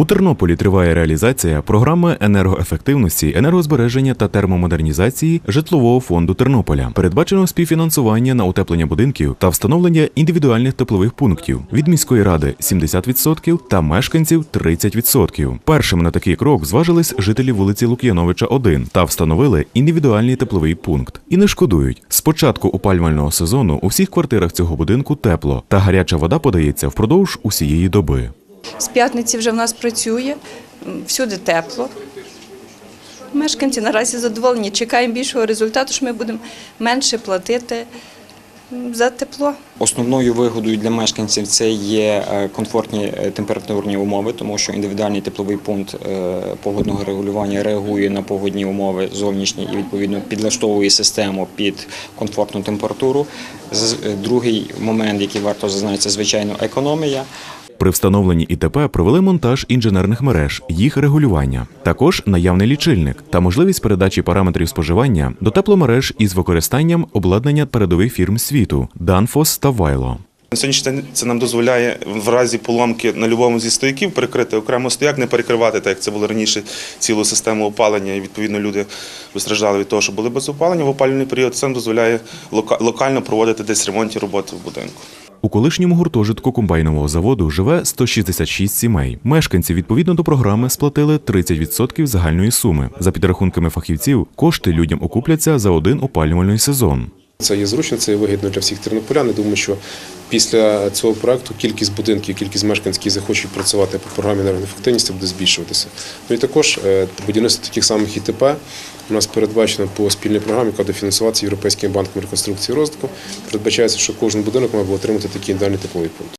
У Тернополі триває реалізація програми енергоефективності, енергозбереження та термомодернізації житлового фонду Тернополя. Передбачено співфінансування на утеплення будинків та встановлення індивідуальних теплових пунктів від міської ради 70% та мешканців 30%. Першими на такий крок зважились жителі вулиці Лук'яновича 1 та встановили індивідуальний тепловий пункт. І не шкодують. З початку опалювального сезону у всіх квартирах цього будинку тепло, та гаряча вода подається впродовж усієї доби. З п'ятниці вже в нас працює, всюди тепло. Мешканці наразі задоволені. Чекаємо більшого результату, що ми будемо менше платити за тепло. Основною вигодою для мешканців це є е, комфортні е, температурні умови, тому що індивідуальний тепловий пункт е, погодного регулювання реагує на погодні умови зовнішні і відповідно підлаштовує систему під комфортну температуру. Другий момент, який варто зазначити, це звичайно економія. При встановленні ІТП провели монтаж інженерних мереж, їх регулювання, також наявний лічильник та можливість передачі параметрів споживання до тепломереж із використанням обладнання передових фірм світу Danfoss та Вайло. На сьогоднішній день це нам дозволяє в разі поломки на будь-якому зі стояків перекрити окремо стояк, не перекривати, так як це було раніше, цілу систему опалення. І відповідно люди постраждали від того, що були без опалення в опалювальний період. Це нам дозволяє лока- локально проводити десь ремонтні роботи в будинку. У колишньому гуртожитку комбайнового заводу живе 166 сімей. Мешканці відповідно до програми сплатили 30% загальної суми. За підрахунками фахівців, кошти людям окупляться за один опалювальний сезон. Це є зручно, це є вигідно для всіх тернополян. Я думаю, що після цього проекту кількість будинків, кількість мешканців, які захочуть працювати по програмі енергоефективності, буде збільшуватися. Ну і також е, будівництво таких самих ІТП у нас передбачено по спільній програмі, яка дофінансуватися Європейським банком реконструкції і розвитку. Передбачається, що кожен будинок має отримати такий індивідуальний тепловий пункт.